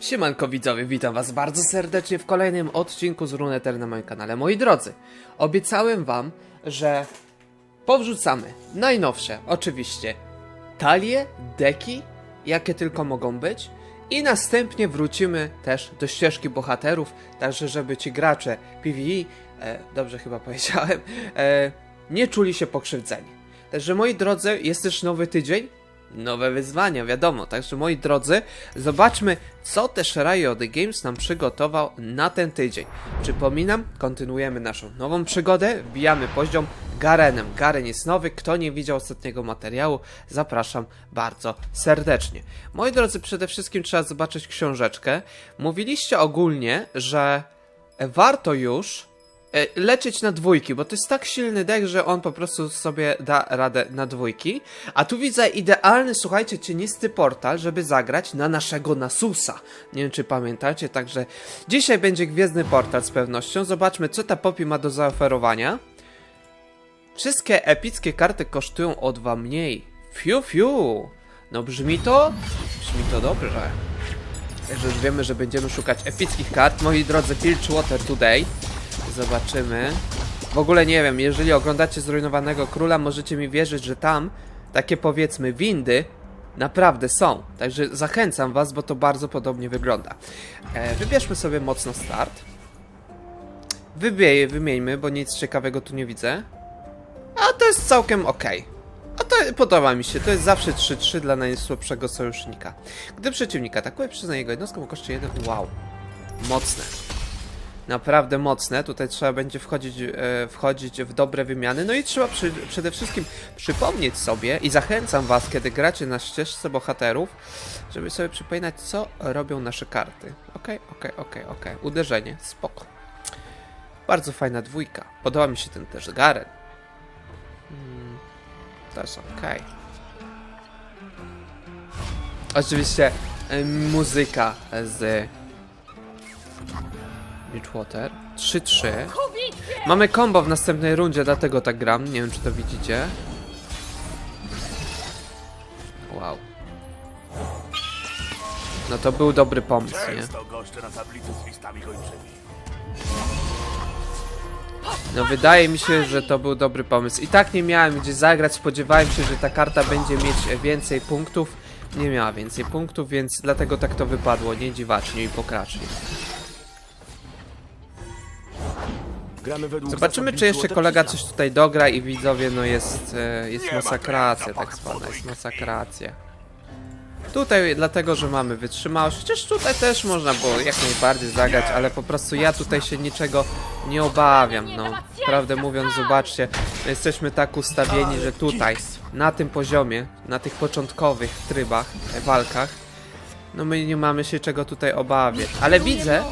Siemanko widzowie, witam was bardzo serdecznie w kolejnym odcinku z Runeter na moim kanale. Moi drodzy, obiecałem wam, że powrzucamy najnowsze, oczywiście, talie, deki, jakie tylko mogą być i następnie wrócimy też do ścieżki bohaterów, także żeby ci gracze PvE, e, dobrze chyba powiedziałem, e, nie czuli się pokrzywdzeni. Także moi drodzy, jest też nowy tydzień, nowe wyzwania, wiadomo. Także moi drodzy, zobaczmy, co też Riot Games nam przygotował na ten tydzień. Przypominam, kontynuujemy naszą nową przygodę, wbijamy poziom Garenem. Garen jest nowy, kto nie widział ostatniego materiału, zapraszam bardzo serdecznie. Moi drodzy, przede wszystkim trzeba zobaczyć książeczkę. Mówiliście ogólnie, że warto już leczyć na dwójki, bo to jest tak silny deck, że on po prostu sobie da radę na dwójki. A tu widzę idealny, słuchajcie, cienisty portal, żeby zagrać na naszego Nasusa. Nie wiem, czy pamiętacie, także dzisiaj będzie Gwiezdny Portal z pewnością. Zobaczmy, co ta Poppy ma do zaoferowania. Wszystkie epickie karty kosztują o dwa mniej. Fiu, fiu. No brzmi to? Brzmi to dobrze. Także już wiemy, że będziemy szukać epickich kart. Moi drodzy, Filchwater Today. Zobaczymy. W ogóle nie wiem, jeżeli oglądacie Zrujnowanego Króla, możecie mi wierzyć, że tam takie powiedzmy windy naprawdę są. Także zachęcam was, bo to bardzo podobnie wygląda. E, wybierzmy sobie mocno start. Wybieje, wymieńmy, bo nic ciekawego tu nie widzę. A to jest całkiem ok. A to podoba mi się, to jest zawsze 3-3 dla najsłabszego sojusznika. Gdy przeciwnik atakuje, przyznaje jego jednostkę o koszcie 1. Wow. Mocne. Naprawdę mocne. Tutaj trzeba będzie wchodzić, e, wchodzić w dobre wymiany. No i trzeba przy, przede wszystkim przypomnieć sobie i zachęcam was, kiedy gracie na ścieżce bohaterów, żeby sobie przypominać, co robią nasze karty. Okej, okej, okej, okej. Uderzenie, spoko. Bardzo fajna dwójka. Podoba mi się ten też Garen. Mm, to jest okej. Oczywiście e, muzyka z Bridgewater. 3-3. Mamy combo w następnej rundzie, dlatego tak gram. Nie wiem, czy to widzicie. Wow. No to był dobry pomysł, nie? No wydaje mi się, że to był dobry pomysł. I tak nie miałem gdzie zagrać, spodziewałem się, że ta karta będzie mieć więcej punktów. Nie miała więcej punktów, więc dlatego tak to wypadło. Nie dziwacznie i pokracznie. Zobaczymy, czy jeszcze kolega coś tutaj dogra i widzowie, no jest, e, jest masakracja tak zwana, jest masakracja. Tutaj dlatego, że mamy wytrzymałość, chociaż tutaj też można było jak najbardziej zagrać, ale po prostu ja tutaj się niczego nie obawiam, no. Prawdę mówiąc, zobaczcie, jesteśmy tak ustawieni, że tutaj, na tym poziomie, na tych początkowych trybach, e, walkach, no my nie mamy się czego tutaj obawiać. Ale widzę,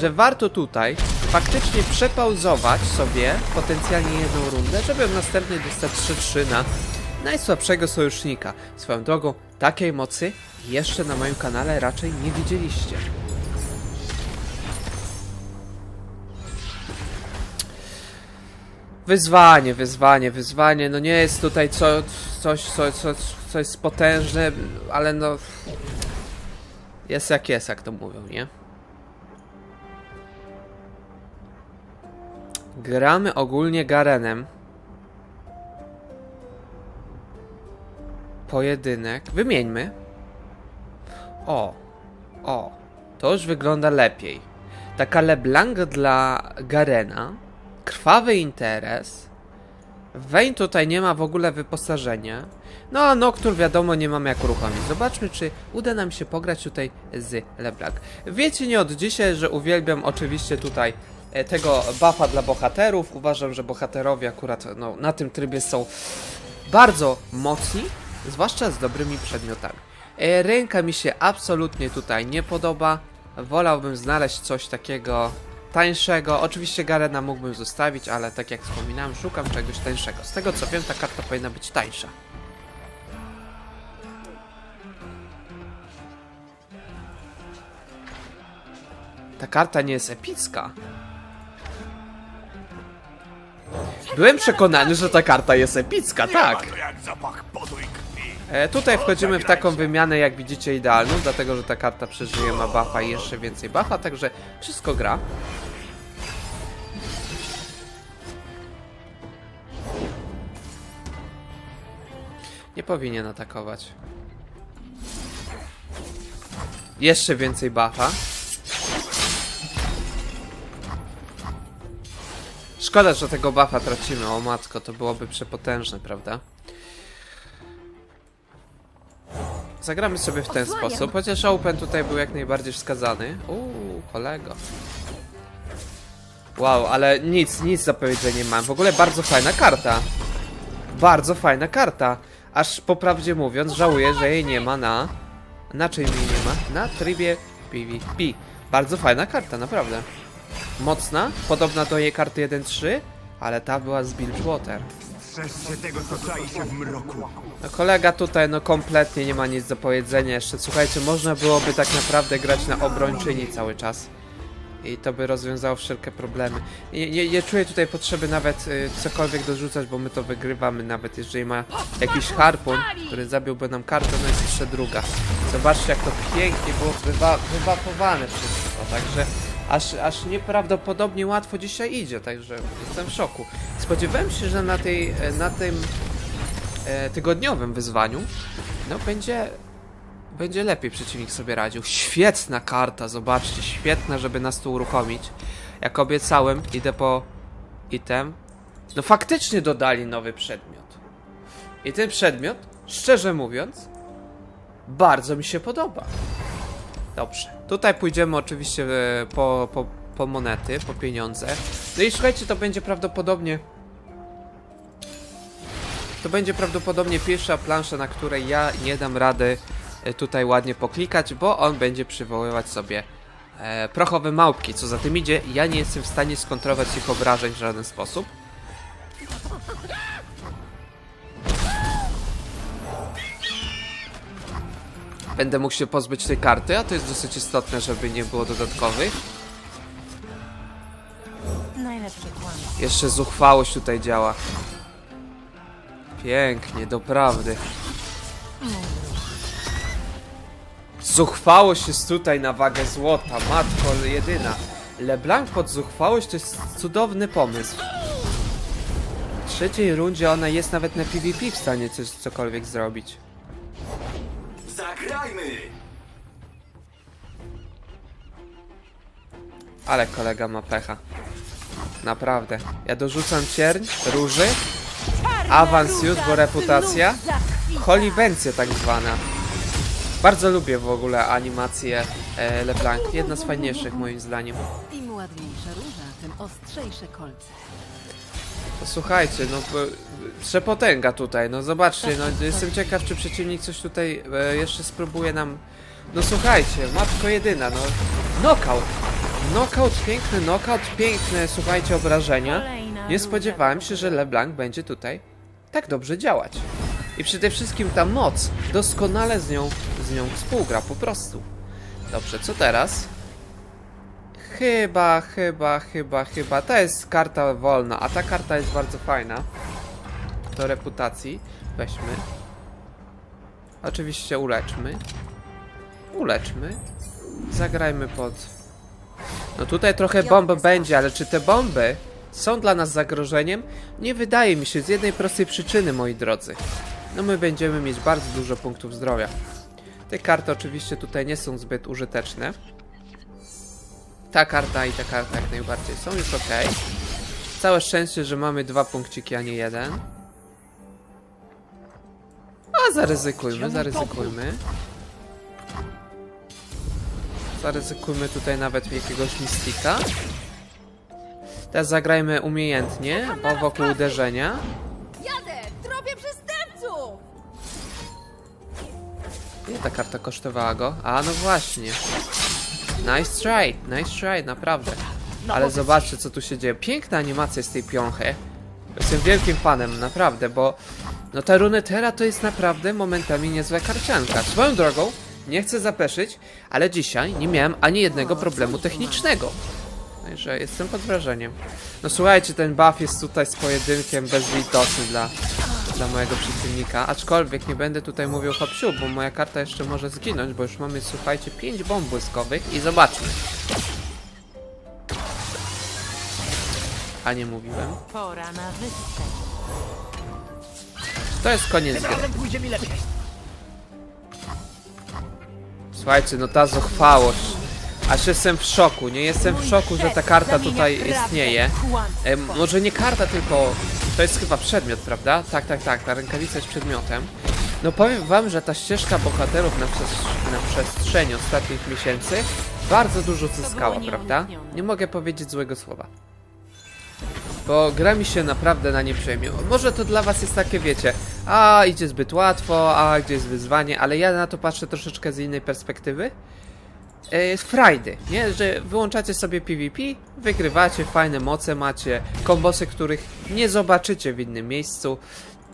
że warto tutaj faktycznie przepauzować sobie potencjalnie jedną rundę, żeby w następnej dostać 3-3 na najsłabszego sojusznika. Swoją drogą, takiej mocy jeszcze na moim kanale raczej nie widzieliście. Wyzwanie, wyzwanie, wyzwanie. No nie jest tutaj co, coś, co, co, co jest potężne, ale no. Jest jak jest, jak to mówią, nie? Gramy ogólnie Garenem. Pojedynek. Wymieńmy. O. O. To już wygląda lepiej. Taka LeBlanc dla Garena. Krwawy interes. Vayne tutaj nie ma w ogóle wyposażenia. No a Nocturne wiadomo nie mam jak uruchomić. Zobaczmy czy uda nam się pograć tutaj z LeBlanc. Wiecie nie od dzisiaj, że uwielbiam oczywiście tutaj tego buffa dla bohaterów. Uważam, że bohaterowie akurat no, na tym trybie są bardzo mocni, zwłaszcza z dobrymi przedmiotami. E, Ręka mi się absolutnie tutaj nie podoba. Wolałbym znaleźć coś takiego tańszego. Oczywiście Garena mógłbym zostawić, ale tak jak wspominałem, szukam czegoś tańszego. Z tego co wiem, ta karta powinna być tańsza. Ta karta nie jest epicka. Byłem przekonany, że ta karta jest epicka, tak. E, tutaj wchodzimy w taką wymianę, jak widzicie, idealną, dlatego, że ta karta przeżyje, ma buffa i jeszcze więcej buffa, także wszystko gra. Nie powinien atakować. Jeszcze więcej buffa. Szkoda, że tego buffa tracimy, o matko, to byłoby przepotężne, prawda? Zagramy sobie w ten Osłaniam. sposób, chociaż Open tutaj był jak najbardziej wskazany. Uuu, kolego. Wow, ale nic, nic do powiedzenia mam. W ogóle bardzo fajna karta. Bardzo fajna karta. Aż po prawdzie mówiąc, żałuję, że jej nie ma na... Na czym jej nie ma? Na trybie PvP. Bardzo fajna karta, naprawdę. Mocna, podobna do jej karty 1.3, ale ta była z Bilgewater. Strzeżcie tego, co czai się w mroku. No kolega tutaj no kompletnie nie ma nic do powiedzenia jeszcze. Słuchajcie, można byłoby tak naprawdę grać na obrończyni cały czas. I to by rozwiązało wszelkie problemy. Nie, nie, nie czuję tutaj potrzeby nawet y, cokolwiek dorzucać, bo my to wygrywamy nawet jeżeli ma jakiś harpun, który zabiłby nam kartę, no jest jeszcze druga. Zobaczcie jak to pięknie było wywa wywapowane wszystko, także aż, aż nieprawdopodobnie łatwo dzisiaj idzie, także jestem w szoku. Spodziewałem się, że na tej, e, na tym e, tygodniowym wyzwaniu, no będzie, będzie lepiej przeciwnik sobie radził. Świetna karta, zobaczcie, świetna, żeby nas tu uruchomić. Jak obiecałem, idę po item. No faktycznie dodali nowy przedmiot. I ten przedmiot, szczerze mówiąc, bardzo mi się podoba. Dobrze, tutaj pójdziemy oczywiście e, po, po, po monety, po pieniądze. No i słuchajcie, to będzie prawdopodobnie to będzie prawdopodobnie pierwsza plansza, na której ja nie dam rady e, tutaj ładnie poklikać, bo on będzie przywoływać sobie e, prochowe małpki. Co za tym idzie, ja nie jestem w stanie skontrować ich obrażeń w żaden sposób. Będę mógł się pozbyć tej karty, a to jest dosyć istotne, żeby nie było dodatkowych. Jeszcze zuchwałość tutaj działa. Pięknie, doprawdy. Zuchwałość jest tutaj na wagę złota, matko jedyna. LeBlanc pod zuchwałość to jest cudowny pomysł. W trzeciej rundzie ona jest nawet na PvP w stanie coś, cokolwiek zrobić. Zagrajmy! Ale kolega ma pecha. Naprawdę. Ja dorzucam cierń, róży, awans już, bo reputacja. Holiwencja tak zwana. Bardzo lubię w ogóle animację e, LeBlanc. Jedna z fajniejszych moim zdaniem. Im ładniejsza róża, tym ostrzejsze kolce. Słuchajcie, no przepotęga tutaj, no zobaczcie, no jestem ciekaw czy przeciwnik coś tutaj e, jeszcze spróbuje nam... No słuchajcie, matko jedyna, no knockout. Knockout, piękny knockout, piękne, słuchajcie, obrażenia. Nie spodziewałem się, że LeBlanc będzie tutaj tak dobrze działać. I przede wszystkim ta moc doskonale z nią, z nią współgra, po prostu. Dobrze, co teraz? Chyba, chyba, chyba, chyba. Ta jest karta wolna, a ta karta jest bardzo fajna. Do reputacji. Weźmy. Oczywiście uleczmy. Uleczmy. Zagrajmy pod... No tutaj trochę bomb będzie, ale czy te bomby są dla nas zagrożeniem? Nie wydaje mi się, z jednej prostej przyczyny, moi drodzy. No my będziemy mieć bardzo dużo punktów zdrowia. Te karty oczywiście tutaj nie są zbyt użyteczne. Ta karta i ta karta jak najbardziej są już ok. Całe szczęście, że mamy dwa punkciki, a nie jeden. A zaryzykujmy, zaryzykujmy. Zaryzykujmy tutaj nawet jakiegoś mistika. Teraz zagrajmy umiejętnie, bo wokół uderzenia. Jadę! Przestępców! Ile ta karta kosztowała go? A no właśnie. Nice try, nice try, naprawdę. Ale zobaczcie co tu się dzieje. Piękna animacja z tej piąchy. Jestem wielkim fanem, naprawdę, bo no ta runetera to jest naprawdę momentami niezła karcianka. Swoją drogą, nie chcę zapeszyć, ale dzisiaj nie miałem ani jednego problemu technicznego. Także jestem pod wrażeniem. No słuchajcie, ten buff jest tutaj z pojedynkiem bezlitosny dla, dla mojego przeciwnika, aczkolwiek nie będę tutaj mówił hop siup, bo moja karta jeszcze może zginąć, bo już mamy, słuchajcie, 5 bomb błyskowych i zobaczmy. A nie mówiłem. Pora na wyspę. To jest koniec gry. Słuchajcie, no ta zuchwałość. Aż jestem w szoku, nie jestem w szoku, że ta karta tutaj istnieje. E, może nie karta, tylko to jest chyba przedmiot, prawda? Tak, tak, tak, ta rękawica jest przedmiotem. No powiem wam, że ta ścieżka bohaterów na, na przestrzeni ostatnich miesięcy bardzo dużo zyskała, prawda? Nie mogę powiedzieć złego słowa. Bo gra mi się naprawdę na nie przejmie. Może to dla was jest takie, wiecie, a idzie zbyt łatwo, a gdzie jest wyzwanie, ale ja na to patrzę troszeczkę z innej perspektywy. E, frajdy, nie? Że wyłączacie sobie PvP, wygrywacie, fajne moce macie, kombosy, których nie zobaczycie w innym miejscu.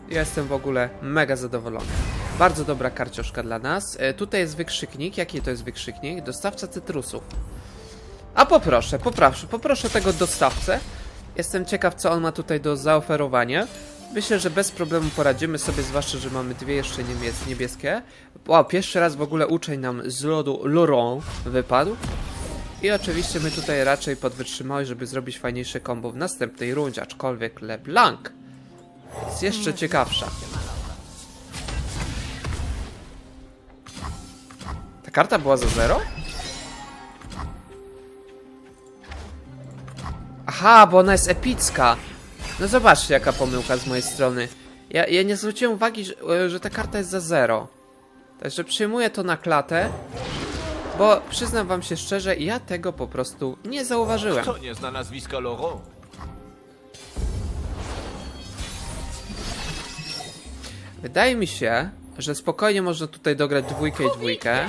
Ja jestem w ogóle mega zadowolony. Bardzo dobra karcioszka dla nas. E, tutaj jest wykrzyknik. Jaki to jest wykrzyknik? Dostawca cytrusów. A poproszę, poproszę, poproszę tego dostawcę. Jestem ciekaw, co on ma tutaj do zaoferowania. Myślę, że bez problemu poradzimy sobie, zwłaszcza, że mamy dwie jeszcze niebies niebieskie. Wow, pierwszy raz w ogóle uczeń nam z lodu Laurent wypadł. I oczywiście my tutaj raczej pod wytrzymałość, żeby zrobić fajniejsze combo w następnej rundzie, aczkolwiek LeBlanc jest jeszcze ciekawsza. Ta karta była za zero? Aha, bo ona jest epicka. No zobaczcie, jaka pomyłka z mojej strony. Ja, ja nie zwróciłem uwagi, że, e, że ta karta jest za zero. Także przyjmuję to na klatę, bo przyznam wam się szczerze, ja tego po prostu nie zauważyłem. To nie zna nazwiska Laurent. Wydaje mi się, że spokojnie można tutaj dograć dwójkę i dwójkę.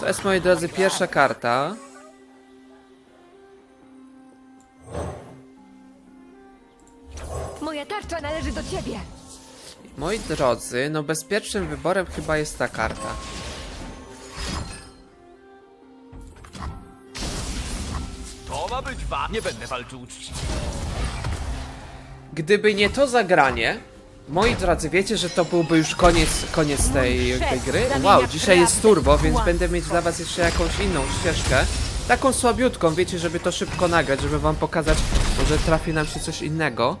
To jest, moi drodzy, pierwsza karta. Moja tarcza należy do ciebie. Moi drodzy, no bezpiecznym wyborem chyba jest ta karta. To ma być wa... Nie będę walczył uczciwie. Gdyby nie to zagranie, moi drodzy, wiecie, że to byłby już koniec, koniec tej, tej gry? Wow, dzisiaj jest turbo, więc będę mieć dla was jeszcze jakąś inną ścieżkę. Taką słabiutką, wiecie, żeby to szybko nagrać, żeby wam pokazać, może trafi nam się coś innego.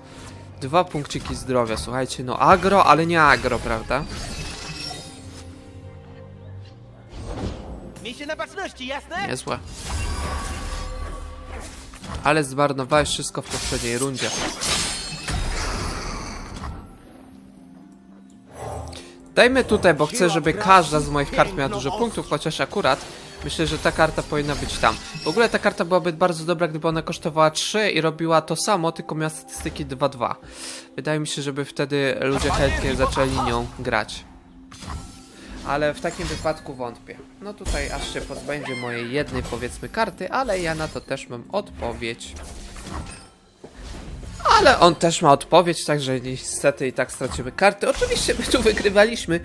Dwa punkciki zdrowia, słuchajcie, no agro, ale nie agro, prawda? Na baczności, jasne? Niezłe. Ale zmarnowałeś wszystko w poprzedniej rundzie. Dajmy tutaj, bo chcę, żeby każda z moich kart miała dużo punktów, chociaż akurat myślę, że ta karta powinna być tam. W ogóle ta karta byłaby bardzo dobra, gdyby ona kosztowała 3 i robiła to samo, tylko miała statystyki 2-2. Wydaje mi się, żeby wtedy ludzie chętnie zaczęli nią grać. Ale w takim wypadku wątpię. No tutaj aż się pozbędzie mojej jednej powiedzmy karty, ale ja na to też mam odpowiedź. Ale on też ma odpowiedź, także niestety i tak stracimy karty. Oczywiście my tu wygrywaliśmy,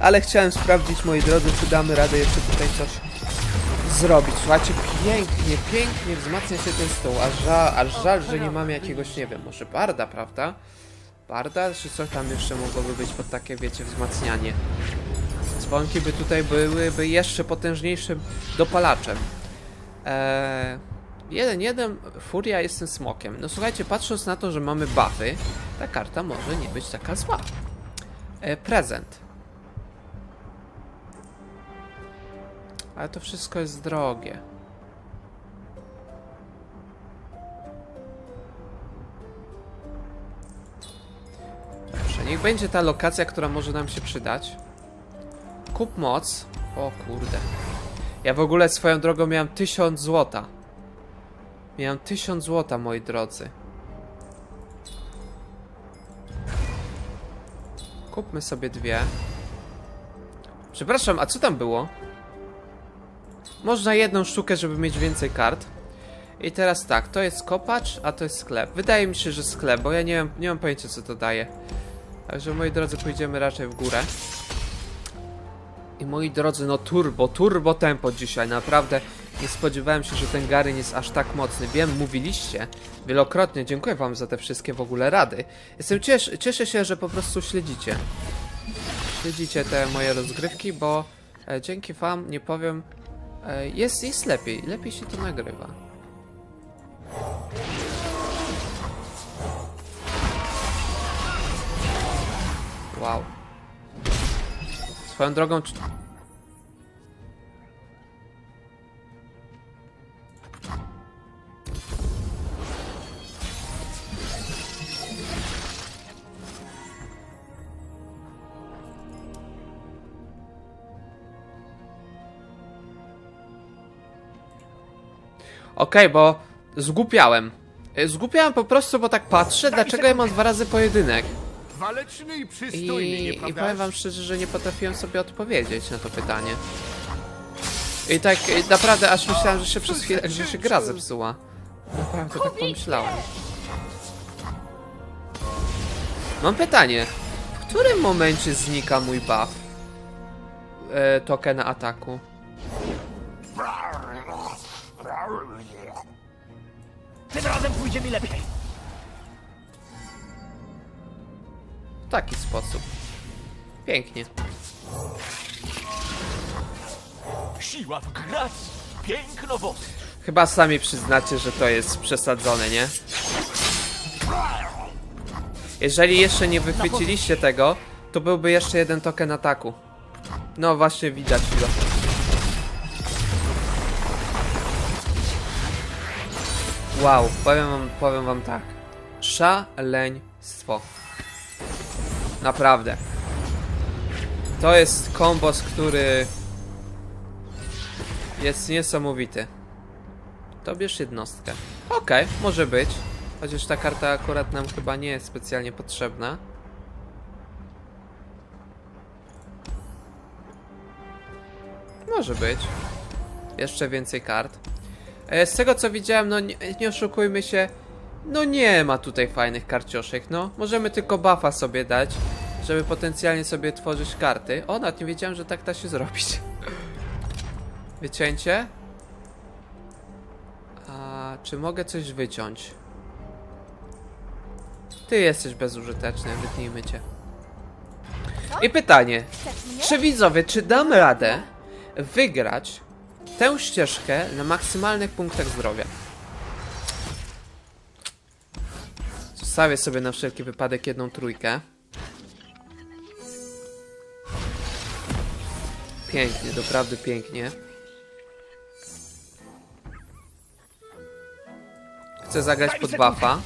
ale chciałem sprawdzić, moi drodzy, czy damy radę jeszcze tutaj coś zrobić. Słuchajcie, pięknie, pięknie wzmacnia się ten stół. Aż żal, aż żal, że nie mamy jakiegoś, nie wiem, może barda, prawda? Barda, czy coś tam jeszcze mogłoby być pod takie, wiecie, wzmacnianie. Dzwonki by tutaj byłyby jeszcze potężniejszym dopalaczem. Eee, jeden, jeden, Furia jestem smokiem. No słuchajcie, patrząc na to, że mamy buffy, ta karta może nie być taka zła. Eee, prezent. Ale to wszystko jest drogie. Dobrze, niech będzie ta lokacja, która może nam się przydać. Kup moc. O kurde. Ja w ogóle swoją drogą miałem 1000 złota. Miałem 1000 złota, moi drodzy. Kupmy sobie dwie. Przepraszam, a co tam było? Można jedną sztukę, żeby mieć więcej kart. I teraz tak, to jest kopacz, a to jest sklep. Wydaje mi się, że sklep, bo ja nie mam, nie mam pojęcia co to daje. Także moi drodzy, pójdziemy raczej w górę. I moi drodzy, no turbo, turbo tempo dzisiaj, naprawdę nie spodziewałem się, że ten Garen jest aż tak mocny. Wiem, mówiliście wielokrotnie, dziękuję wam za te wszystkie w ogóle rady. Jestem ciesz cieszę się, że po prostu śledzicie. Śledzicie te moje rozgrywki, bo e, dzięki wam, nie powiem, jest, jest lepiej, lepiej się to nagrywa. Wow. Swoją drogą... Okej, bo zgłupiałem. E, Zgłupiałem po prostu, bo tak patrzę, dlaczego ja mam dwa razy pojedynek. Waleczny i przystojny, I, I powiem wam szczerze, że nie potrafiłem sobie odpowiedzieć na to pytanie. I tak naprawdę aż myślałem, że się przez chwilę, że się gra zepsuła. Naprawdę tak pomyślałem. Mam pytanie. W którym momencie znika mój buff? E, tokena ataku. Tym razem pójdzie mi lepiej. W taki sposób. Pięknie. Siła w gracji. Piękno w ostrzu. Chyba sami przyznacie, że to jest przesadzone, nie? Jeżeli jeszcze nie wychwyciliście tego, to byłby jeszcze jeden token ataku. No właśnie widać go. Wow, powiem wam, powiem wam tak. Szaleństwo. Naprawdę. To jest kombos, który jest niesamowity. To bierz jednostkę. Okej, może być. Chociaż ta karta akurat nam chyba nie jest specjalnie potrzebna. Może być. Jeszcze więcej kart. E, Z tego co widziałem, no nie, nie oszukujmy się. No nie ma tutaj fajnych karcioszek, no. Możemy tylko buffa sobie dać, żeby potencjalnie sobie tworzyć karty. O, nawet nie wiedziałem, że tak da się zrobić. Wycięcie. A czy mogę coś wyciąć? Ty jesteś bezużyteczny, wytnijmy cię. I pytanie, czy widzowie, czy damy radę wygrać tę ścieżkę na maksymalnych punktach zdrowia? Zostawię sobie na wszelki wypadek jedną trójkę. Pięknie, doprawdy pięknie. Chcę zagrać pod buffa.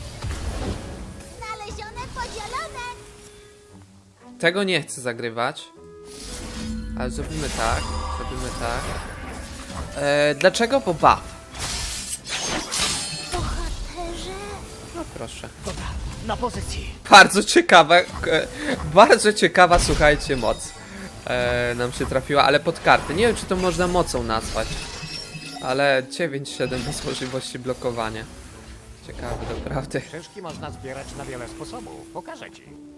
Tego nie chcę zagrywać. Ale zrobimy tak. Zrobimy tak. E, dlaczego? Bo buff. Bohaterze. No proszę. Dobra, na pozycji. Bardzo ciekawa, e, bardzo ciekawa, słuchajcie, moc e, nam się trafiła, ale pod karty. Nie wiem, czy to można mocą nazwać, ale 9-7 bez możliwości blokowania. Ciekawe, naprawdę. Szyszki można zbierać na wiele sposobów. Pokażę ci.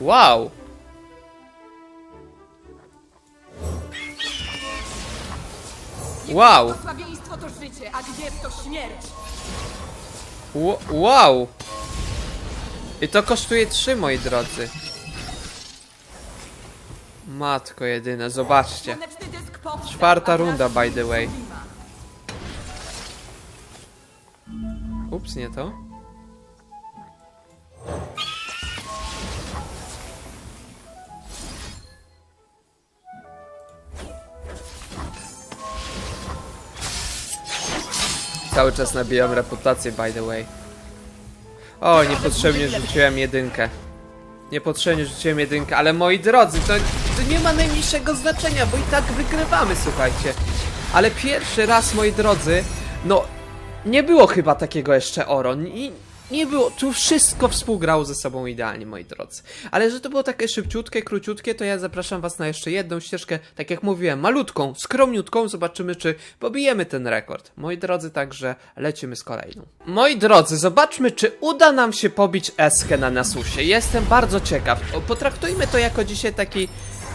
Wow! Wow! Sławieństwo to życie, a gniew to śmierć. Wow! I to kosztuje 3, moi drodzy. Matko jedyna, zobaczcie. Słoneczny dysk powstał, Czwarta a runda, by the way. Ups, nie to. Cały czas nabijam reputację, by the way. O, niepotrzebnie rzuciłem jedynkę. Niepotrzebnie rzuciłem jedynkę, ale moi drodzy, to, to nie ma najmniejszego znaczenia, bo i tak wygrywamy, słuchajcie. Ale pierwszy raz, moi drodzy, no nie było chyba takiego jeszcze oro. I nie było, tu wszystko współgrało ze sobą idealnie, moi drodzy. Ale że to było takie szybciutkie, króciutkie, to ja zapraszam was na jeszcze jedną ścieżkę, tak jak mówiłem, malutką, skromniutką, zobaczymy, czy pobijemy ten rekord. Moi drodzy, także lecimy z kolejną. Moi drodzy, zobaczmy, czy uda nam się pobić Eskę na Nasusie. Jestem bardzo ciekaw. Potraktujmy to jako dzisiaj taki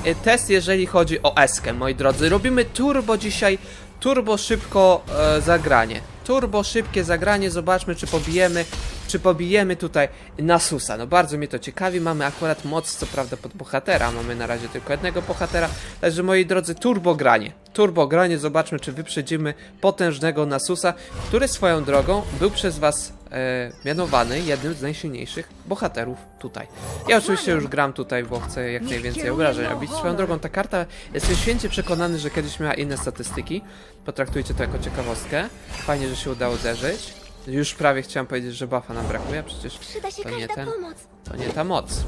e, test, jeżeli chodzi o Eskę, moi drodzy. Robimy turbo dzisiaj, turbo szybko e, zagranie. Turbo szybkie zagranie, zobaczmy czy pobijemy, czy pobijemy tutaj Nasusa. No bardzo mnie to ciekawi, mamy akurat moc, co prawda pod bohatera, mamy na razie tylko jednego bohatera, także moi drodzy, turbo granie. Turbo granie, zobaczmy czy wyprzedzimy potężnego Nasusa, który swoją drogą był przez was e, mianowany jednym z najsilniejszych bohaterów tutaj. Ja oczywiście już gram tutaj, bo chcę jak najwięcej obrażeń robić. Swoją drogą ta karta, jestem święcie przekonany, że kiedyś miała inne statystyki. Potraktujcie to jako ciekawostkę. Fajnie, że się udało uderzyć. Już prawie chciałem powiedzieć, że buffa nam brakuje, a przecież Przyda się to nie każda ten, pomoc. to nie ta moc.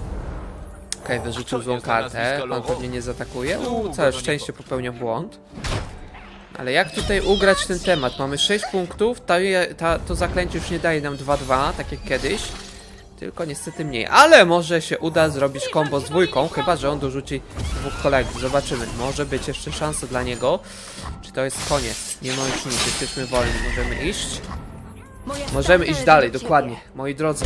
Okej, wyrzucił złą kartę, Lobo? pewnie nie zaatakuje. Uuu, całe szczęście potrwa. popełniał błąd. Ale jak tutaj ugrać ten temat? Mamy 6 punktów, ta, ta, to zaklęcie już nie daje nam 2-2, tak jak kiedyś. Tylko niestety mniej. Ale może się uda zrobić combo z dwójką, chyba że on dorzuci dwóch kolegów. Zobaczymy. Może być jeszcze szansa dla niego. Czy to jest koniec? Nie ma już nic, jesteśmy wolni. Możemy iść. Możemy iść dalej, dokładnie. Moi drodzy.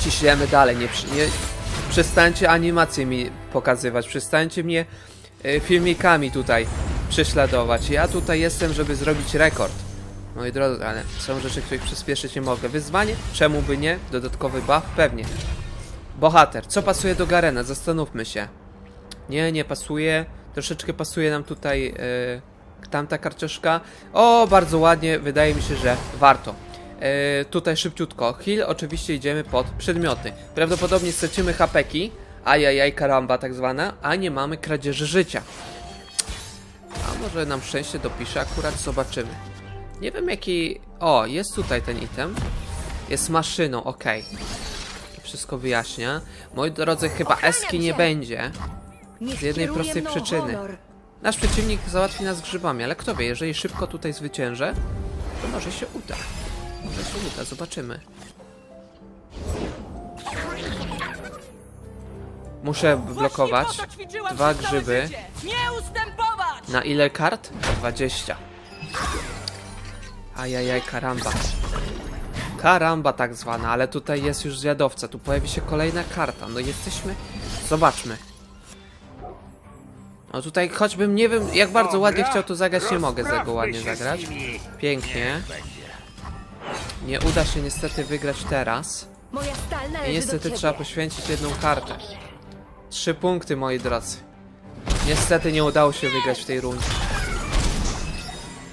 Ciśniemy dalej, nie, nie przestańcie animacje mi pokazywać, przestańcie mnie y, filmikami tutaj prześladować. Ja tutaj jestem, żeby zrobić rekord. Moi drodzy, ale są rzeczy, których przyspieszyć nie mogę. Wyzwanie? Czemu by nie? Dodatkowy buff? Pewnie. Bohater. Co pasuje do Garena? Zastanówmy się. Nie, nie pasuje. Troszeczkę pasuje nam tutaj yy, tamta karcioszka. O, bardzo ładnie. Wydaje mi się, że warto. Yy, tutaj szybciutko. Heal, oczywiście idziemy pod przedmioty. Prawdopodobnie stracimy hapeki. Ajajaj, karamba tak zwana. A nie mamy kradzieży życia. A może nam szczęście dopisze akurat? Zobaczymy. Nie wiem jaki... O, jest tutaj ten item. Jest maszyną, okej. To Wszystko wyjaśnia. Moi drodzy, chyba Eski nie będzie. Z jednej prostej przyczyny. Nasz przeciwnik załatwi nas grzybami, ale kto wie, jeżeli szybko tutaj zwyciężę, to może się uda. Może się uda, zobaczymy. Muszę blokować dwa grzyby. Na ile kart? 20. Ajajaj, karamba. Karamba tak zwana, ale tutaj jest już zwiadowca. Tu pojawi się kolejna karta. No jesteśmy... Zobaczmy. No tutaj choćbym nie wiem jak bardzo ładnie chciał tu zagrać, nie mogę za go ładnie zagrać. Pięknie. Nie uda się niestety wygrać teraz. Moja stal I niestety do ciebie. trzeba poświęcić jedną kartę. Trzy punkty, moi drodzy. Niestety nie udało się wygrać w tej rundzie.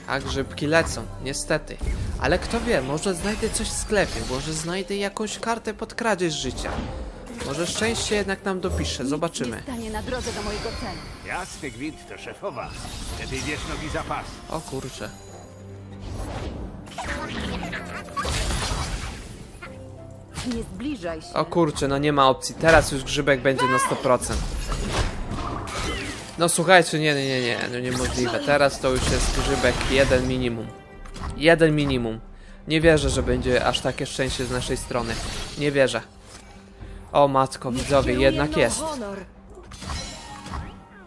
A grzybki lecą, niestety. Ale kto wie, może znajdę coś w sklepie, może znajdę jakąś kartę pod kradzież życia. Może szczęście jednak nam dopisze, zobaczymy. Stanie na drodze do mojego celu. Jasny gwint to szefowa. Wtedy wiesz nogi zapas. O kurczę. Nie zbliżaj się. O kurczę, no nie ma opcji. Teraz już grzybek będzie na 100%. No słuchajcie, nie, nie, nie, nie, no niemożliwe. Teraz to już jest grzybek jeden minimum. Jeden minimum. Nie wierzę, że będzie aż takie szczęście z naszej strony. Nie wierzę. O matko, widzowie, jednak jest.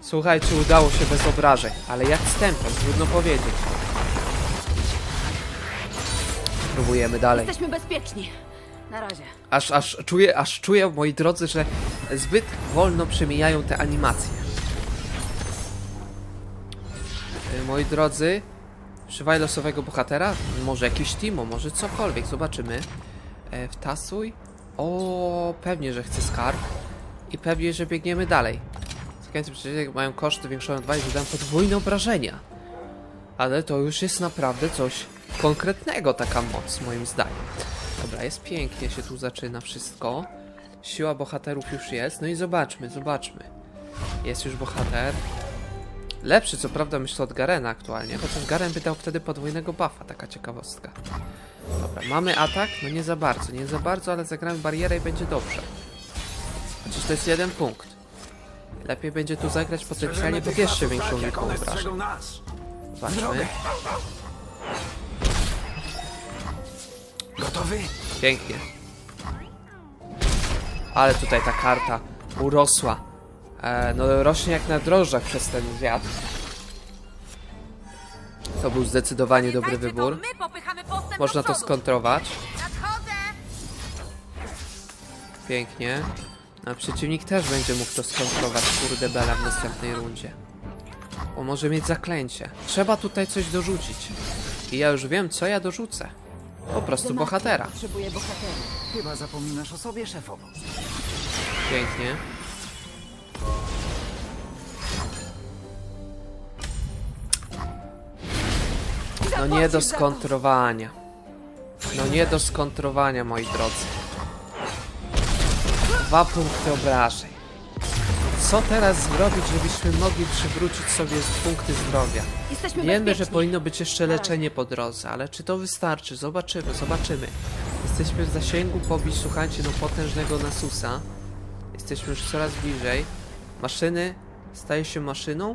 Słuchajcie, udało się bez obrażeń, ale jak z tempem, trudno powiedzieć. Próbujemy dalej. Jesteśmy bezpieczni. Na razie. Aż, aż czuję, aż czuję, moi drodzy, że zbyt wolno przemijają te animacje. E, Moi drodzy, przywaj losowego bohatera, może jakiś Timo, może cokolwiek, zobaczymy. E, wtasuj. O, pewnie, że chce skarb. I pewnie, że biegniemy dalej. Zakręty przeciwnik mają koszty większą dwa i dodają podwójne obrażenia. Ale to już jest naprawdę coś konkretnego, taka moc, moim zdaniem. Dobra, jest pięknie, się tu zaczyna wszystko. Siła bohaterów już jest. No i zobaczmy, zobaczmy. Jest już bohater. Lepszy, co prawda, myślę od Garena aktualnie, chociaż Garen by dał wtedy podwójnego buffa, taka ciekawostka. Dobra, mamy atak? No nie za bardzo, nie za bardzo, ale zagramy barierę i będzie dobrze. Chociaż to jest jeden punkt. Lepiej będzie tu zagrać potencjalnie pod jeszcze większą liczbą obrażeń. nas. Zobaczmy. Gotowy? Pięknie. Ale tutaj ta karta urosła. E, no rośnie jak na drożdżach przez ten wiatr. To był zdecydowanie dobry wybór. My popychamy postęp Można do to przodu. skontrować. Nadchodzę! Pięknie. A przeciwnik też będzie mógł to skontrować kurde bela w następnej rundzie. Bo może mieć zaklęcie. Trzeba tutaj coś dorzucić. I ja już wiem, co ja dorzucę. Po prostu bohatera. Potrzebuję bohatera. Chyba zapominasz o sobie, szefowo. Pięknie. No nie do skontrowania. No nie do skontrowania, moi drodzy. Dwa punkty obrażeń. Co teraz zrobić, żebyśmy mogli przywrócić sobie punkty zdrowia? Jesteśmy Wiemy, że bezpieczni. powinno być jeszcze leczenie po drodze, ale czy to wystarczy? Zobaczymy, zobaczymy. Jesteśmy w zasięgu pobić, słuchajcie, no potężnego Nasusa. Jesteśmy już coraz bliżej. Maszyny staje się maszyną?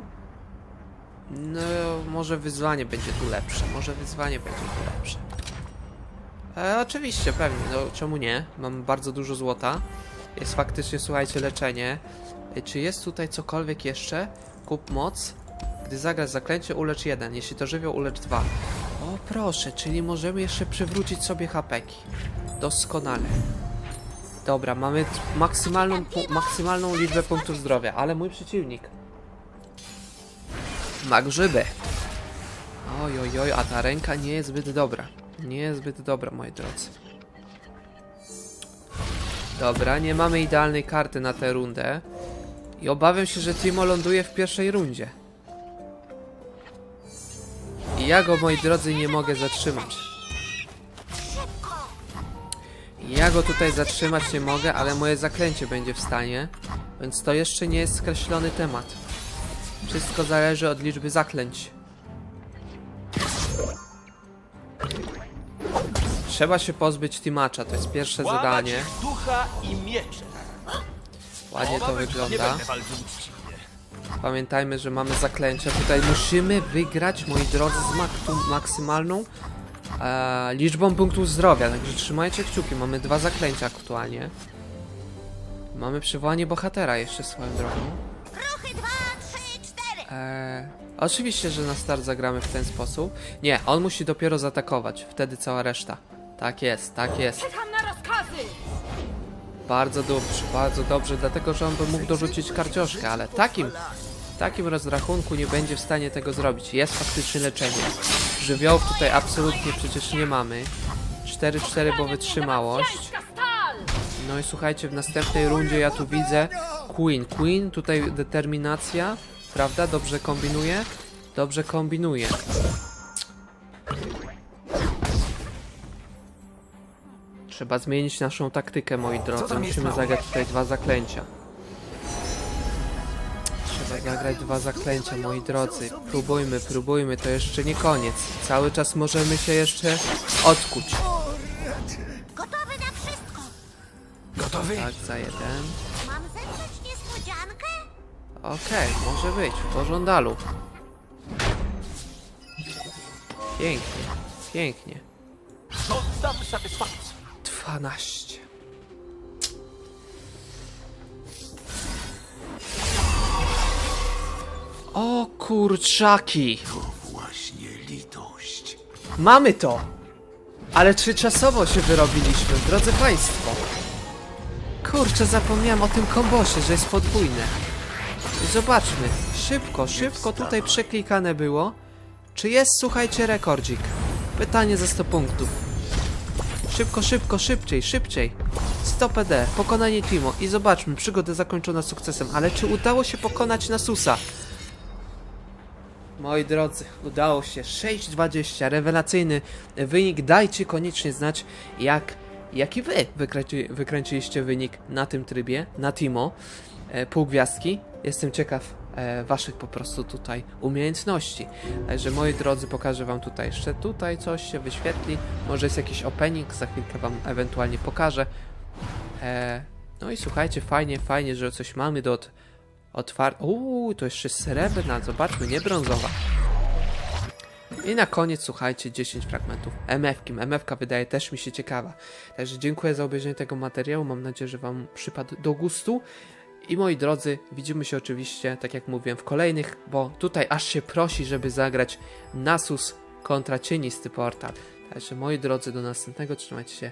No, może wyzwanie będzie tu lepsze. Może wyzwanie będzie tu lepsze. E, oczywiście, pewnie. No, czemu nie? Mamy bardzo dużo złota. Jest faktycznie, słuchajcie, leczenie. E, czy jest tutaj cokolwiek jeszcze? Kup moc. Gdy zagrasz zaklęcie, ulecz jeden. Jeśli to żywioł, ulecz dwa. O, proszę, czyli możemy jeszcze przywrócić sobie hapeki. Doskonale. Dobra, mamy maksymalną, maksymalną liczbę punktów zdrowia, ale mój przeciwnik ma grzyby. Oj, oj, oj, a ta ręka nie jest zbyt dobra. Nie jest zbyt dobra, moi drodzy. Dobra, nie mamy idealnej karty na tę rundę. I obawiam się, że Timo ląduje w pierwszej rundzie. I ja go, moi drodzy, nie mogę zatrzymać. Ja go tutaj zatrzymać nie mogę, ale moje zaklęcie będzie w stanie. Więc to jeszcze nie jest skreślony temat. Wszystko zależy od liczby zaklęć. Trzeba się pozbyć Timacza, to jest pierwsze Łamać zadanie. ducha i miecze. Ładnie to wygląda. Pamiętajmy, że mamy zaklęcia. Tutaj musimy wygrać, moi drodzy, z mak- maksymalną e, liczbą punktów zdrowia. Także trzymajcie kciuki. Mamy dwa zaklęcia aktualnie. Mamy przywołanie bohatera jeszcze swoją drogą. Ruchy dwa, cztery! E, oczywiście, że na start zagramy w ten sposób. Nie, on musi dopiero zaatakować. Wtedy cała reszta. Tak jest, tak jest. Czekam na rozkazy! Bardzo dobrze, bardzo dobrze, dlatego że on by mógł dorzucić karcioszkę, ale takim, takim rozrachunku nie będzie w stanie tego zrobić. Jest faktycznie leczenie. Żywiołów tutaj absolutnie przecież nie mamy. 4-4, bo wytrzymałość. No i słuchajcie, w następnej rundzie ja tu widzę Queen. Queen, tutaj determinacja, prawda? Dobrze kombinuje? Dobrze kombinuje. Trzeba zmienić naszą taktykę, moi drodzy. Musimy zagrać tutaj dwa zaklęcia. Trzeba zagrać dwa zaklęcia, moi drodzy. Próbujmy, próbujmy, to jeszcze nie koniec. Cały czas możemy się jeszcze odkuć. Gotowy na wszystko! Gotowy? Tak, za jeden. Okej, może być, w pożądalu. Pięknie, pięknie. Oddam satysfakcję. 12. O kurczaki! Właśnie litość. Mamy to! Ale czy czasowo się wyrobiliśmy, drodzy Państwo? Kurczę, zapomniałem o tym kombosie, że jest podwójne. I zobaczmy, szybko, szybko tutaj przeklikane było. Czy jest, słuchajcie, rekordzik? Pytanie za 100 punktów. Szybko, szybko, szybciej, szybciej. 100 PD, pokonanie Timo i zobaczmy, przygoda zakończona sukcesem. Ale czy udało się pokonać Nasusa? Moi drodzy, udało się 6.20, rewelacyjny wynik. Dajcie koniecznie znać, jak, jaki wy wykręci, wykręciliście wynik na tym trybie, na Timo. E, pół gwiazdki. Jestem ciekaw e, waszych po prostu tutaj umiejętności. Także moi drodzy, pokażę wam tutaj jeszcze tutaj coś się wyświetli. Może jest jakiś opening, za chwilkę wam ewentualnie pokażę. E, no i słuchajcie, fajnie, fajnie, że coś mamy do otwarcia. Uuu, to jeszcze srebrna, zobaczmy, nie brązowa. I na koniec, słuchajcie, 10 fragmentów MF-ki. MF-ka wydaje też mi się ciekawa. Także dziękuję za obejrzenie tego materiału. Mam nadzieję, że Wam przypadł do gustu. I moi drodzy, widzimy się oczywiście, tak jak mówiłem, w kolejnych, bo tutaj aż się prosi, żeby zagrać Nasus kontra Cienisty Portal. Także moi drodzy, do następnego, trzymajcie się,